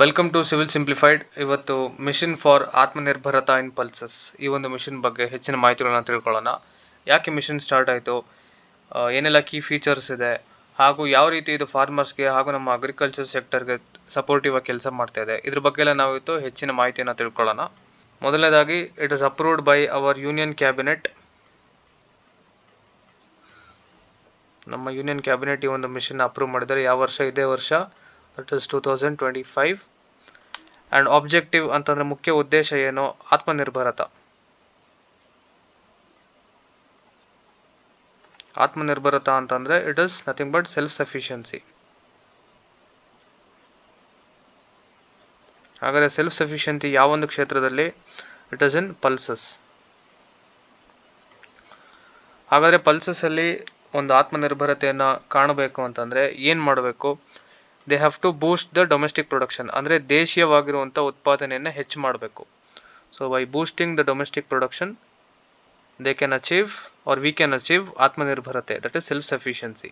Welcome to civil simplified ಇವತ್ತು mission for Aatmanirbharta in pulses ಈ ಒಂದು ಮಿಷನ್ ಬಗ್ಗೆ ಹೆಚ್ಚಿನ ಮಾಹಿತಿಗಳನ್ನ ತಿಳ್ಕೊಳ್ಳೋಣ. ಯಾಕೆ ಮಿಷನ್ ಸ್ಟಾರ್ಟ್ ಆಯಿತು? ಏನೆಲ್ಲ ಕೀ ಫೀಚರ್ಸ್ ಇದೆ? ಹಾಗೂ ಯಾವ ರೀತಿ ಇದು ಫಾರ್ಮರ್ಸ್ಗೆ ಹಾಗೂ ನಮ್ಮ ಅಗ್ರಿಕಲ್ಚರ್ ಸೆಕ್ಟರ್ಗೆ ಸಪೋರ್ಟಿವ್ ಆಗಿ ಕೆಲಸ ಮಾಡ್ತಾ ಇದೆ? ಇದ್ರ ಬಗ್ಗೆ ಎಲ್ಲ ನಾವು ಇವತ್ತು ಹೆಚ್ಚಿನ ಮಾಹಿತಿಯನ್ನು ತಿಳ್ಕೊಳ್ಳೋಣ. ಮೊದಲನೇದಾಗಿ it is approved by our union cabinet ನಮ್ಮ ಯೂನಿಯನ್ ಕ್ಯಾಬಿನೆಟ್ ಈ ಒಂದು ಮಿಷನ್ ಅಪ್ರೂವ್ ಮಾಡಿದರೆ ಯಾವ ವರ್ಷ? ಇದೇ ವರ್ಷ that is two thousand twenty five and objective ಅಂತಂದರೆ ಮುಖ್ಯ ಉದ್ದೇಶ ಏನು? ಆತ್ಮನಿರ್ಭರತ. ಆತ್ಮನಿರ್ಭರತ ಅಂತಂದರೆ it is nothing but self sufficiency ಹಾಗಾದರೆ ಸೆಲ್ಫ್ ಸಫಿಷಿಯನ್ಸಿ ಯಾವೊಂದು ಕ್ಷೇತ್ರದಲ್ಲಿ? ಇಟ್ ಇಸ್ ಇನ್ ಪಲ್ಸಸ್ ಹಾಗಾದರೆ ಪಲ್ಸಸ್ಸಲ್ಲಿ ಒಂದು ಆತ್ಮನಿರ್ಭರತೆಯನ್ನು ಕಾಣಬೇಕು ಅಂತಂದರೆ ಏನು ಮಾಡಬೇಕು? They have to boost the domestic production ಅಂದರೆ ದೇಶೀಯವಾಗಿರುವಂಥ ಉತ್ಪಾದನೆಯನ್ನು ಹೆಚ್ಚು ಮಾಡಬೇಕು. So by boosting the domestic production they can achieve or we can achieve ಆತ್ಮನಿರ್ಭರತೆ that is self sufficiency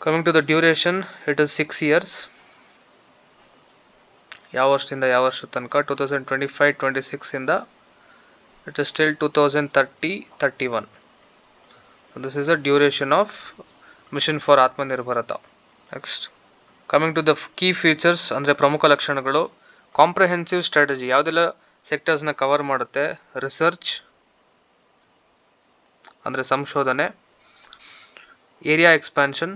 coming to the duration it is six years ಯಾವ ವರ್ಷದಿಂದ ಯಾವ ವರ್ಷದ ತನಕ? Two thousand twenty five twenty ಸಿಕ್ಸಿಂದ it is still two thousand thirty thirty one this is a duration of mission for Aatmanirbharta next coming to the key features ಅಂದರೆ ಪ್ರಮುಖ ಲಕ್ಷಣಗಳು. Comprehensive strategy ಯಾವುದೆಲ್ಲ ಸೆಕ್ಟರ್ಸ್ನ cover ಮಾಡುತ್ತೆ? ರಿಸರ್ಚ್ ಅಂದರೆ ಸಂಶೋಧನೆ. Area expansion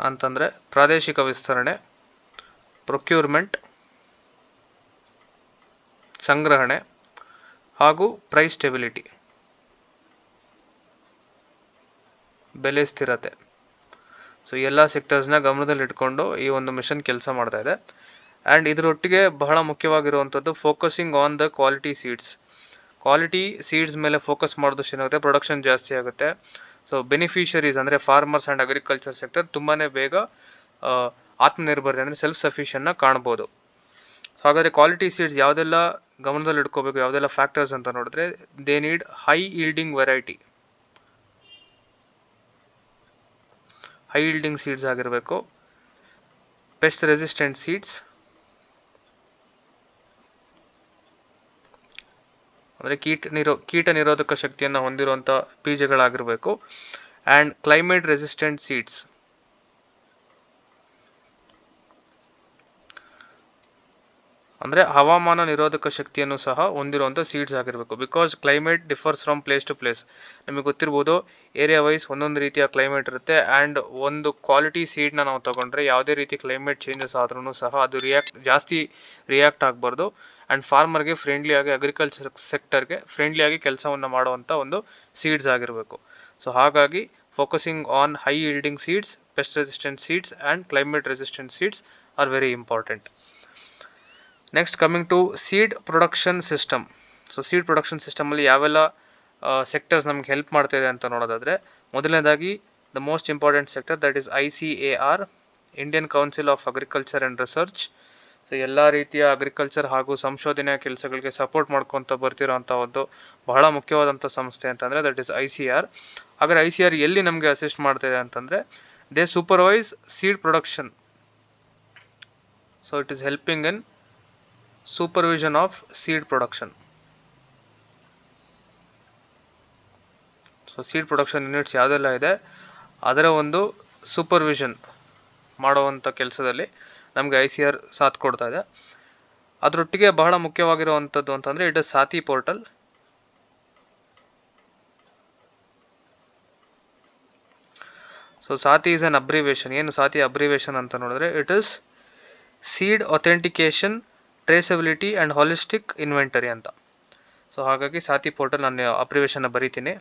ಅಂತಂದರೆ ಪ್ರಾದೇಶಿಕ ವಿಸ್ತರಣೆ. ಪ್ರೊಕ್ಯೂರ್ಮೆಂಟ್ ಸಂಗ್ರಹಣೆ. ಹಾಗೂ ಪ್ರೈಸ್ ಸ್ಟೆಬಿಲಿಟಿ ಬೆಲೆ ಸ್ಥಿರತೆ. ಸೊ ಎಲ್ಲ ಸೆಕ್ಟರ್ಸ್ನ ಗಮನದಲ್ಲಿ ಇಟ್ಕೊಂಡು ಈ ಒಂದು ಮಿಷನ್ ಕೆಲಸ ಮಾಡ್ತಾ ಇದೆ. ಆ್ಯಂಡ್ ಇದರೊಟ್ಟಿಗೆ ಬಹಳ ಮುಖ್ಯವಾಗಿರುವಂಥದ್ದು focusing on the quality seeds quality seeds ಮೇಲೆ ಫೋಕಸ್ ಮಾಡಿದಷ್ಟು ಏನಾಗುತ್ತೆ ಪ್ರೊಡಕ್ಷನ್ ಜಾಸ್ತಿ ಆಗುತ್ತೆ. ಸೊ ಬೆನಿಫಿಷರೀಸ್ ಅಂದರೆ ಫಾರ್ಮರ್ಸ್ ಆ್ಯಂಡ್ ಅಗ್ರಿಕಲ್ಚರ್ ಸೆಕ್ಟರ್ ತುಂಬಾ ಬೇಗ ಆತ್ಮನಿರ್ಭರತೆ ಅಂದರೆ ಸೆಲ್ಫ್ ಸಫಿಷಿಯನ್ನ ಕಾಣ್ಬೋದು. ಹಾಗಾದರೆ ಕ್ವಾಲಿಟಿ ಸೀಡ್ಸ್ ಯಾವುದೆಲ್ಲ ಗಮನದಲ್ಲಿ ಇಟ್ಕೋಬೇಕು, ಯಾವುದೆಲ್ಲ ಫ್ಯಾಕ್ಟರ್ಸ್ ಅಂತ ನೋಡಿದ್ರೆ they need high yielding variety high yielding seeds ಆಗಿರಬೇಕು. ಪೆಸ್ಟ್ ರೆಸಿಸ್ಟೆಂಟ್ ಸೀಡ್ಸ್ ಅಂದರೆ ಕೀಟ ನಿರೋ, ಕೀಟ ನಿರೋಧಕ ಶಕ್ತಿಯನ್ನು ಹೊಂದಿರುವಂಥ ಬೀಜಗಳಾಗಿರಬೇಕು. ಆ್ಯಂಡ್ ಕ್ಲೈಮೇಟ್ ರೆಸಿಸ್ಟೆಂಟ್ ಸೀಡ್ಸ್ ಅಂದರೆ ಹವಾಮಾನ ನಿರೋಧಕ ಶಕ್ತಿಯನ್ನು ಸಹ ಹೊಂದಿರುವಂಥ ಸೀಡ್ಸ್ ಆಗಿರಬೇಕು. Because climate differs from place to place ನಿಮಗೆ ಗೊತ್ತಿರ್ಬೋದು ಏರಿಯಾ ವೈಸ್ ಒಂದೊಂದು ರೀತಿಯ ಕ್ಲೈಮೇಟ್ ಇರುತ್ತೆ ಆ್ಯಂಡ್ ಒಂದು ಕ್ವಾಲಿಟಿ ಸೀಡ್ನ ನಾವು ತೊಗೊಂಡ್ರೆ ಯಾವುದೇ ರೀತಿ ಕ್ಲೈಮೇಟ್ ಚೇಂಜಸ್ ಆದ್ರೂ ಸಹ ಅದು ರಿಯಾಕ್ಟ್ ಜಾಸ್ತಿ ರಿಯಾಕ್ಟ್ ಆಗಬಾರ್ದು. ಆ್ಯಂಡ್ ಫಾರ್ಮರ್ಗೆ ಫ್ರೆಂಡ್ಲಿಯಾಗಿ ಅಗ್ರಿಕಲ್ಚರ್ ಸೆಕ್ಟರ್ಗೆ ಫ್ರೆಂಡ್ಲಿಯಾಗಿ ಕೆಲಸವನ್ನು ಮಾಡುವಂಥ ಒಂದು ಸೀಡ್ಸ್ ಆಗಿರಬೇಕು. ಸೊ ಹಾಗಾಗಿ focusing on high yielding seeds pest resistant seeds and climate resistant seeds are very important next coming to seed production system so seed production ಸಿಸ್ಟಮಲ್ಲಿ ಯಾವೆಲ್ಲ ಸೆಕ್ಟರ್ಸ್ ನಮ್ಗೆ help ಮಾಡ್ತಾಯಿದೆ ಅಂತ ನೋಡೋದಾದರೆ, ಮೊದಲನೇದಾಗಿ the most important sector that is I C A R Indian Council of Agriculture and Research so ಎಲ್ಲ ರೀತಿಯ agriculture ಹಾಗೂ ಸಂಶೋಧನೆಯ ಕೆಲಸಗಳಿಗೆ ಸಪೋರ್ಟ್ ಮಾಡ್ಕೊತ ಬರ್ತಿರೋಂಥ ಒಂದು ಬಹಳ ಮುಖ್ಯವಾದಂಥ ಸಂಸ್ಥೆ ಅಂತಂದರೆ that is I C R ಹಾಗಾದ್ರೆ ಐ ಸಿ ಆರ್ ಎಲ್ಲಿ ನಮಗೆ ಅಸಿಸ್ಟ್ ಮಾಡ್ತಾಯಿದೆ ಅಂತಂದರೆ they supervise seed production so it is helping in supervision of seed production so seed production units ಯಾವುದೆಲ್ಲ ಇದೆ? ಅದರ ಒಂದು ಸೂಪರ್ವಿಷನ್ ಮಾಡುವಂಥ ಕೆಲಸದಲ್ಲಿ ನಮಗೆ ಐ ಸಿ ಆರ್ ಸಾಥ್ ಕೊಡ್ತಾ ಇದೆ. ಅದರೊಟ್ಟಿಗೆ ಬಹಳ ಮುಖ್ಯವಾಗಿರುವಂಥದ್ದು ಅಂತಂದರೆ it is SATHI portal. So SATHI is an abbreviation ಏನು ಸಾತಿ ಅಬ್ರಿವೇಷನ್ ಅಂತ ನೋಡಿದ್ರೆ it is seed authentication traceability and holistic inventory ಅಂತ. ಸೊ ಹಾಗಾಗಿ ಸಾತಿ ಪೋರ್ಟಲ್ ನಾನು ಅಪ್ರಿವೇಶನ್ನ ಬರೀತೀನಿ.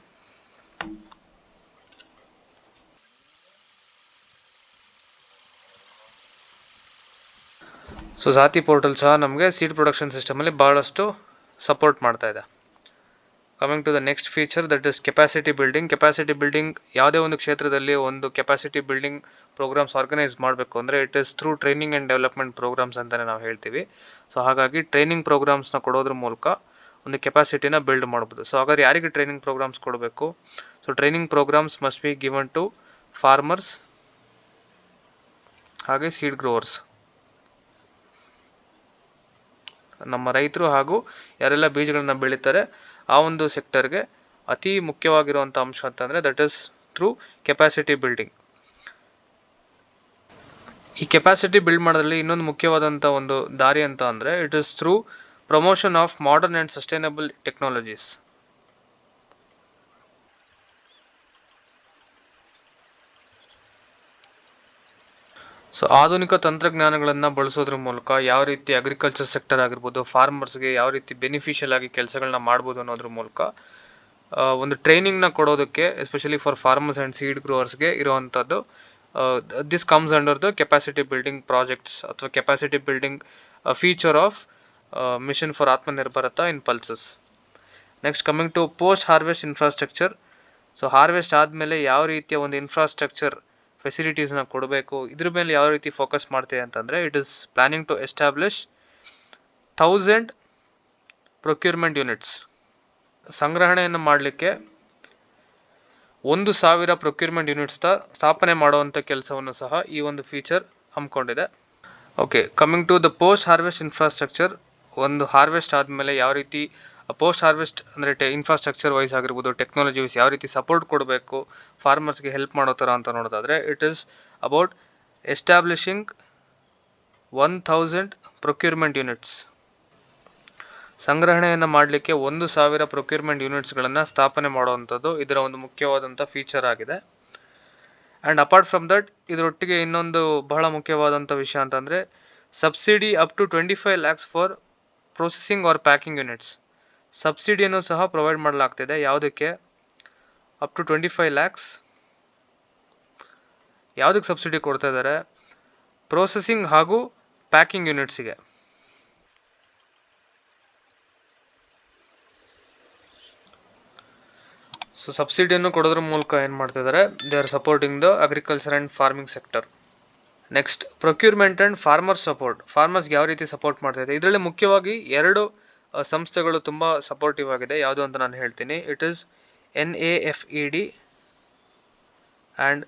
ಸೊ ಸಾತಿ ಪೋರ್ಟಲ್ ಸಹ ನಮಗೆ ಸೀಡ್ ಪ್ರೊಡಕ್ಷನ್ ಸಿಸ್ಟಮಲ್ಲಿ ಭಾಳಷ್ಟು ಸಪೋರ್ಟ್ ಮಾಡ್ತಾ ಇದೆ. Coming to the next feature that is capacity building capacity building ಯಾವುದೇ ಒಂದು ಕ್ಷೇತ್ರದಲ್ಲಿ ಒಂದು ಕೆಪಾಸಿಟಿ ಬಿಲ್ಡಿಂಗ್ ಪ್ರೋಗ್ರಾಮ್ಸ್ ಆರ್ಗನೈಸ್ ಮಾಡಬೇಕು ಅಂದರೆ it is through training and development programmes ಅಂತಲೇ ನಾವು ಹೇಳ್ತೀವಿ. ಸೊ ಹಾಗಾಗಿ ಟ್ರೈನಿಂಗ್ ಪ್ರೋಗ್ರಾಮ್ಸ್ನ ಕೊಡೋದ್ರ ಮೂಲಕ ಒಂದು ಕೆಪಾಸಿಟಿನ ಬಿಲ್ಡ್ ಮಾಡ್ಬೋದು. ಸೊ ಹಾಗಾದ್ರೆ ಯಾರಿಗೆ ಟ್ರೈನಿಂಗ್ ಪ್ರೋಗ್ರಾಮ್ಸ್ ಕೊಡಬೇಕು? So training programmes must be given to farmers ಹಾಗೆ ಸೀಡ್ ಗ್ರೋವರ್ಸ್ ನಮ್ಮ ರೈತರು ಹಾಗೂ ಯಾರೆಲ್ಲ ಬೀಜಗಳನ್ನು ಬೆಳೀತಾರೆ ಆ ಒಂದು ಸೆಕ್ಟರ್ಗೆ ಅತಿ ಮುಖ್ಯವಾಗಿರುವಂಥ ಅಂಶ ಅಂತಂದರೆ that is through capacity building ಈ ಕೆಪಾಸಿಟಿ ಬಿಲ್ಡ್ ಮಾಡೋದ್ರಲ್ಲಿ ಇನ್ನೊಂದು ಮುಖ್ಯವಾದಂಥ ಒಂದು ದಾರಿ ಅಂತ ಅಂದರೆ it is through promotion of modern and sustainable technologies so ಆಧುನಿಕ ತಂತ್ರಜ್ಞಾನಗಳನ್ನು ಬಳಸೋದ್ರ ಮೂಲಕ ಯಾವ ರೀತಿ ಅಗ್ರಿಕಲ್ಚರ್ ಸೆಕ್ಟರ್ ಆಗಿರ್ಬೋದು ಫಾರ್ಮರ್ಸ್ಗೆ ಯಾವ ರೀತಿ ಬೆನಿಫಿಷಿಯಲ್ ಆಗಿ ಕೆಲಸಗಳನ್ನ ಮಾಡ್ಬೋದು ಅನ್ನೋದ್ರ ಮೂಲಕ ಒಂದು ಟ್ರೈನಿಂಗ್ನ ಕೊಡೋದಕ್ಕೆ especially for farmers and seed ಗ್ರೋವರ್ಸ್ಗೆ ಇರುವಂಥದ್ದು this comes under the capacity building projects ಅಥವಾ capacity building feature of mission for Aatmanirbharta in pulses next coming to post harvest infrastructure so harvest ಆದಮೇಲೆ ಯಾವ ರೀತಿಯ ಒಂದು ಇನ್ಫ್ರಾಸ್ಟ್ರಕ್ಚರ್ ಫೆಸಿಲಿಟೀಸ್ನ ಕೊಡಬೇಕು, ಇದ್ರ ಮೇಲೆ ಯಾವ ರೀತಿ ಫೋಕಸ್ ಮಾಡ್ತಿದೆ ಅಂತಂದರೆ it is planning to establish thousand procurement units ಸಂಗ್ರಹಣೆಯನ್ನು ಮಾಡಲಿಕ್ಕೆ ಒಂದು ಸಾವಿರ ಪ್ರೊಕ್ಯೂರ್ಮೆಂಟ್ ಯೂನಿಟ್ಸ್ನ ಸ್ಥಾಪನೆ ಮಾಡುವಂಥ ಕೆಲಸವನ್ನು ಸಹ ಈ ಒಂದು ಫೀಚರ್ ಹಮ್ಮಿಕೊಂಡಿದೆ. Okay coming to the post harvest infrastructure ಒಂದು ಹಾರ್ವೆಸ್ಟ್ ಆದಮೇಲೆ ಯಾವ ರೀತಿ ಪೋಸ್ಟ್ ಹಾರ್ವೆಸ್ಟ್ ಅಂದರೆ ಟೆ ಇನ್ಫ್ರಾಸ್ಟ್ರಕ್ಚರ್ ವೈಸ್ ಆಗಿರ್ಬೋದು ಟೆಕ್ನಾಲಜಿ ವೈಸ್ ಯಾವ ರೀತಿ ಸಪೋರ್ಟ್ ಕೊಡಬೇಕು ಫಾರ್ಮರ್ಸ್ಗೆ ಹೆಲ್ಪ್ ಮಾಡೋ ಥರ ಅಂತ ನೋಡೋದಾದರೆ it is about establishing one thousand procurement units ಸಂಗ್ರಹಣೆಯನ್ನು ಮಾಡಲಿಕ್ಕೆ ಒಂದು ಸಾವಿರ ಪ್ರೊಕ್ಯೂರ್ಮೆಂಟ್ ಯೂನಿಟ್ಸ್ಗಳನ್ನು ಸ್ಥಾಪನೆ ಮಾಡುವಂಥದ್ದು ಇದರ ಒಂದು ಮುಖ್ಯವಾದಂಥ ಫೀಚರ್ ಆಗಿದೆ. ಆ್ಯಂಡ್ ಅಪಾರ್ಟ್ ಫ್ರಮ್ ದಟ್ ಇದರೊಟ್ಟಿಗೆ ಇನ್ನೊಂದು ಬಹಳ ಮುಖ್ಯವಾದಂಥ ವಿಷಯ ಅಂತಂದರೆ subsidy up to twenty five lakhs for processing or packing units ಸಬ್ಸಿಡಿಯನ್ನು ಸಹ ಪ್ರೊವೈಡ್ ಮಾಡಲಾಗ್ತಿದೆ. ಯಾವುದಕ್ಕೆ? Up to twenty five lakhs ಯಾವುದಕ್ಕೆ ಸಬ್ಸಿಡಿ ಕೊಡ್ತಾ ಇದ್ದಾರೆ? ಪ್ರೊಸೆಸಿಂಗ್ ಹಾಗೂ ಪ್ಯಾಕಿಂಗ್ ಯೂನಿಟ್ಸಿಗೆ ಸೊ ಸಬ್ಸಿಡಿಯನ್ನು ಕೊಡೋದ್ರ ಮೂಲಕ ಏನು ಮಾಡ್ತಾ ಇದ್ದಾರೆ? They are supporting the agriculture and farming sector next procurement and farmer support ಫಾರ್ಮರ್ಸ್ಗೆ ಯಾವ ರೀತಿ ಸಪೋರ್ಟ್ ಮಾಡ್ತಾ ಇದೆ ಇದರಲ್ಲಿ ಮುಖ್ಯವಾಗಿ ಎರಡು ಸಂಸ್ಥೆಗಳು ತುಂಬ ಸಪೋರ್ಟಿವ್ ಆಗಿದೆ. ಯಾವುದು ಅಂತ ನಾನು ಹೇಳ್ತೀನಿ. It is N A F E D and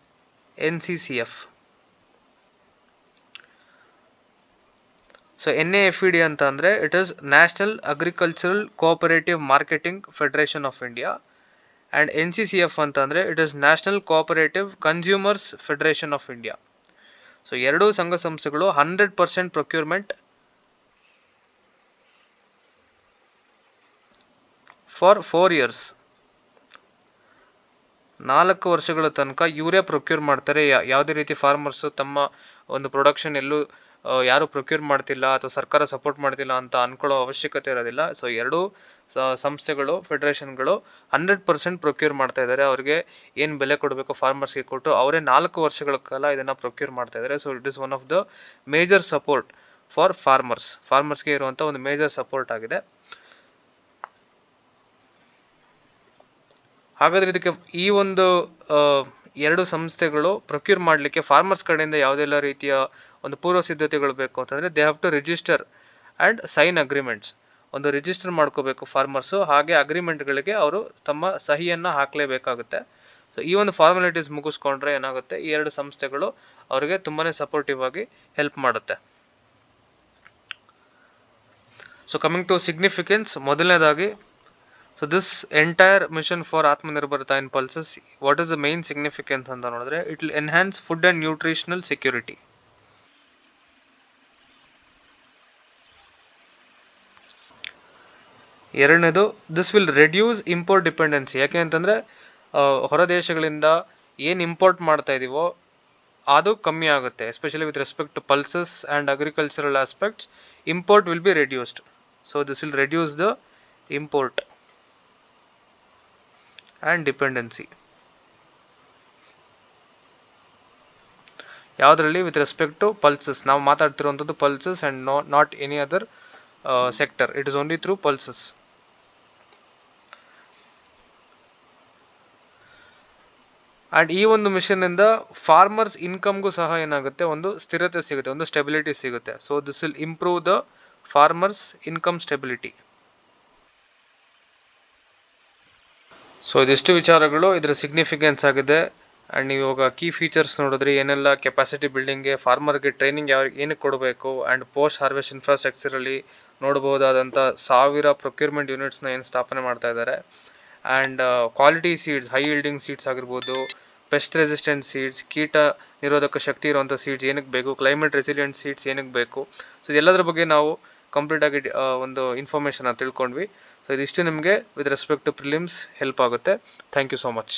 N C C F so N A F E D ಅಂತ ಅಂದರೆ it is National Agricultural Cooperative Marketing Federation of India and N C C F ಅಂತಂದರೆ it is National Cooperative Consumers Federation of India so ಎರಡೂ ಸಂಘ ಸಂಸ್ಥೆಗಳು hundred percent procurement for four years ನಾಲ್ಕು ವರ್ಷಗಳ ತನಕ ಇವರೇ ಪ್ರೊಕ್ಯೂರ್ ಮಾಡ್ತಾರೆ. ಯಾವುದೇ ರೀತಿ ಫಾರ್ಮರ್ಸು ತಮ್ಮ ಒಂದು ಪ್ರೊಡಕ್ಷನ್ ಎಲ್ಲೂ ಯಾರು ಪ್ರೊಕ್ಯೂರ್ ಮಾಡ್ತಿಲ್ಲ ಅಥವಾ ಸರ್ಕಾರ ಸಪೋರ್ಟ್ ಮಾಡ್ತಿಲ್ಲ ಅಂತ ಅಂದ್ಕೊಳ್ಳೋ ಅವಶ್ಯಕತೆ ಇರೋದಿಲ್ಲ. ಸೊ ಎರಡೂ ಸಂಸ್ಥೆಗಳು ಫೆಡರೇಷನ್ಗಳು ಹಂಡ್ರೆಡ್ ಪರ್ಸೆಂಟ್ ಪ್ರೊಕ್ಯೂರ್ ಮಾಡ್ತಾ ಇದ್ದಾರೆ. ಅವ್ರಿಗೆ ಏನು ಬೆಲೆ ಕೊಡಬೇಕು ಫಾರ್ಮರ್ಸ್ಗೆ ಕೊಟ್ಟು ಅವರೇ ನಾಲ್ಕು ವರ್ಷಗಳ ಕಾಲ ಇದನ್ನು ಪ್ರೊಕ್ಯೂರ್ ಮಾಡ್ತಾ ಇದ್ದಾರೆ. So it is one of the major support for farmers ಫಾರ್ಮರ್ಸ್ಗೆ ಇರುವಂಥ ಒಂದು ಮೇಜರ್ ಸಪೋರ್ಟ್ ಆಗಿದೆ. ಹಾಗಾದ್ರೆ ಇದಕ್ಕೆ ಈ ಒಂದು ಎರಡು ಸಂಸ್ಥೆಗಳು ಪ್ರೊಕ್ಯೂರ್ ಮಾಡಲಿಕ್ಕೆ ಫಾರ್ಮರ್ಸ್ ಕಡೆಯಿಂದ ಯಾವುದೆಲ್ಲ ರೀತಿಯ ಒಂದು ಪೂರ್ವ ಸಿದ್ಧತೆಗಳು ಬೇಕು ಅಂತಂದರೆ they have to register and sign agreements ಒಂದು ರಿಜಿಸ್ಟರ್ ಮಾಡ್ಕೋಬೇಕು ಫಾರ್ಮರ್ಸು ಹಾಗೆ ಅಗ್ರಿಮೆಂಟ್ಗಳಿಗೆ ಅವರು ತಮ್ಮ ಸಹಿಯನ್ನು ಹಾಕಲೇಬೇಕಾಗುತ್ತೆ. ಸೊ ಈ ಒಂದು ಫಾರ್ಮಾಲಿಟೀಸ್ ಮುಗಿಸ್ಕೊಂಡ್ರೆ ಏನಾಗುತ್ತೆ? ಈ ಎರಡು ಸಂಸ್ಥೆಗಳು ಅವರಿಗೆ ತುಂಬಾ ಸಪೋರ್ಟಿವ್ ಆಗಿ ಹೆಲ್ಪ್ ಮಾಡುತ್ತೆ. ಸೊ ಕಮಿಂಗ್ ಟು ಸಿಗ್ನಿಫಿಕೆನ್ಸ್ ಮೊದಲನೇದಾಗಿ so this entire mission for Aatmanirbharta in pulses what is the main significance ಅಂತ ನೋಡಿದ್ರೆ it will enhance food and nutritional security ಎರಡನೇದು this will reduce import dependency ಯಾಕೆ ಅಂತಂದರೆ ಹೊರ ದೇಶಗಳಿಂದ ಏನು ಇಂಪೋರ್ಟ್ ಮಾಡ್ತಾ ಇದೀವೋ, ಅದು ಕಮ್ಮಿ ಆಗುತ್ತೆ. Especially with respect to pulses and agricultural aspects import will be reduced so this will reduce the import and dependency ಯಾವುದರಲ್ಲಿ ವಿತ್ ರೆಸ್ಪೆಕ್ಟ್ ಟು ಪಲ್ಸಸ್ ನಾವು ಮಾತಾಡ್ತಿರುವಂಥದ್ದು pulses and no not any other sector it is only through pulses and ಈ ಒಂದು ಮಿಷನ್ನಿಂದ farmers ಇನ್ಕಮ್ಗೂ ಸಹ ಏನಾಗುತ್ತೆ? ಒಂದು ಸ್ಥಿರತೆ ಸಿಗುತ್ತೆ, ಒಂದು ಸ್ಟೆಬಿಲಿಟಿ ಸಿಗುತ್ತೆ. So this will improve the farmers income stability so ಇದಿಷ್ಟು ವಿಚಾರಗಳು, ಇದರ ಸಿಗ್ನಿಫಿಕೆನ್ಸ್ ಆಗಿದೆ. ಆ್ಯಂಡ್ ನೀವು ಇವಾಗ ಕೀ ಫೀಚರ್ಸ್ ನೋಡಿದ್ರಿ ಏನೆಲ್ಲ ಕೆಪಾಸಿಟಿ ಬಿಲ್ಡಿಂಗ್ಗೆ ಫಾರ್ಮರ್ಗೆ ಟ್ರೈನಿಂಗ್ ಯಾವ, ಏನಕ್ಕೆ ಕೊಡಬೇಕು? ಆ್ಯಂಡ್ ಪೋಸ್ಟ್ ಹಾರ್ವೆಸ್ಟ್ ಇನ್ಫ್ರಾಸ್ಟ್ರಕ್ಚರಲ್ಲಿ ನೋಡ್ಬೋದಾದಂಥ ಸಾವಿರ ಪ್ರೊಕ್ಯೂರ್ಮೆಂಟ್ ಯೂನಿಟ್ಸ್ನ ಏನು ಸ್ಥಾಪನೆ ಮಾಡ್ತಾ ಇದ್ದಾರೆ. And quality seeds high yielding seeds ಆಗಿರ್ಬೋದು ಪೆಸ್ಟ್ ರೆಸಿಸ್ಟೆಂಟ್ ಸೀಡ್ಸ್ ಕೀಟ ನಿರೋಧಕ ಶಕ್ತಿ ಇರುವಂಥ ಸೀಡ್ಸ್ ಏನಕ್ಕೆ ಬೇಕು? ಕ್ಲೈಮೇಟ್ ರೆಸಿಲಿಯೆಂಟ್ ಸೀಡ್ಸ್ ಏನಕ್ಕೆ ಬೇಕು? ಸೊ ಇದೆಲ್ಲದ್ರ ಬಗ್ಗೆ ನಾವು ಕಂಪ್ಲೀಟಾಗಿ ಒಂದು ಇನ್ಫಾರ್ಮೇಷನ್ನ ತಿಳ್ಕೊಂಡ್ವಿ. ಸೊ ಇದಿಷ್ಟು ನಿಮಗೆ with respect to prelims help ಆಗುತ್ತೆ. Thank you so much